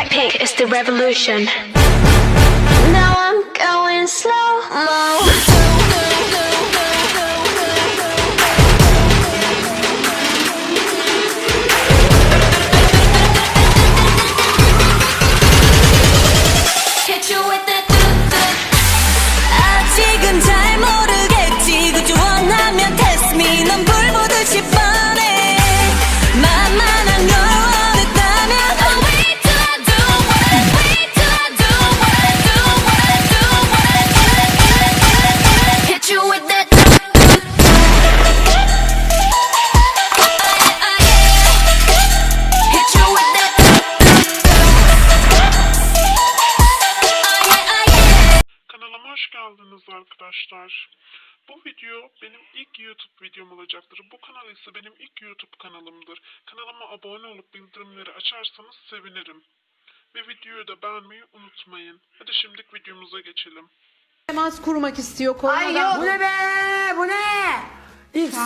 Blackpink is the revolution. Now I'm going slow mo. Arkadaşlar. Bu video benim ilk YouTube videom olacaktır. Bu kanal ise benim ilk YouTube kanalımdır. Kanalıma abone olup bildirimleri açarsanız sevinirim. Ve videoyu da beğenmeyi unutmayın. Hadi şimdilik videomuza geçelim. temas kurmak istiyor Ay. Bu ne be? Bu ne? X.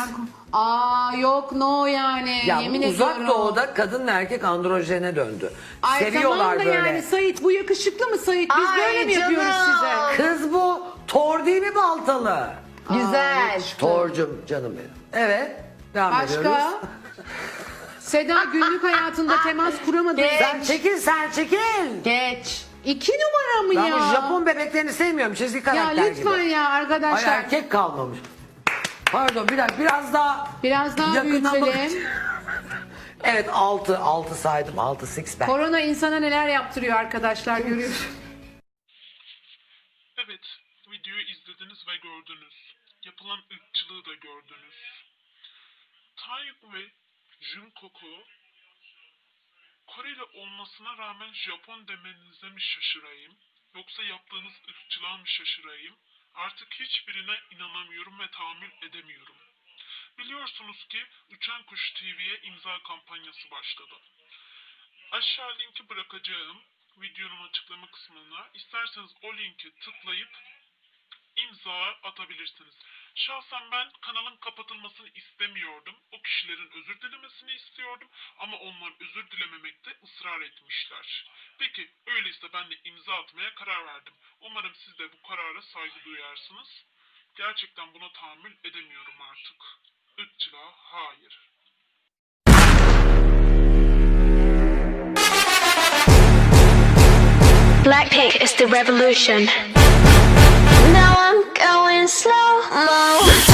Aa yok no yani. Ya Yemin bu uzak ediyorum. doğuda kadın ve erkek androjene döndü. Ay Seviyorlar tamam da böyle. yani Sait bu yakışıklı mı Sait? Biz Ay böyle mi yapıyoruz canım. size? Kız bu Thor değil mi baltalı? Güzel. Thor'cum canım benim. Evet. Devam ediyoruz. Başka? Seda günlük hayatında temas kuramadı. Sen çekil sen çekil. Geç. İki numara mı Ben ya? bu Japon bebeklerini sevmiyorum. Çizgi Ya karakter lütfen gibi. ya Ay arkadaşlar. erkek kalmamış. Pardon bir dakika biraz daha Biraz daha yakından bak- büyütelim. Evet 6 6 saydım 6 six pack. Korona insana neler yaptırıyor arkadaşlar görüyoruz. Videoyu izlediniz ve gördünüz. Yapılan ırkçılığı da gördünüz. Taeyong ve Jungkook'u Koreli olmasına rağmen Japon demenize mi şaşırayım? Yoksa yaptığınız ırkçılığa mı şaşırayım? Artık hiçbirine inanamıyorum ve tahammül edemiyorum. Biliyorsunuz ki Uçan Kuş TV'ye imza kampanyası başladı. Aşağı linki bırakacağım videonun açıklama kısmına. İsterseniz o linki tıklayıp imza atabilirsiniz. Şahsen ben kanalın kapatılmasını istemiyordum. O kişilerin özür dilemesini istiyordum ama onlar özür dilememekte ısrar etmişler. Peki öyleyse ben de imza atmaya karar verdim. Umarım siz de bu karara saygı duyarsınız. Gerçekten buna tahammül edemiyorum artık. Irkçılığa hayır. Blackpink is the revolution. Mo.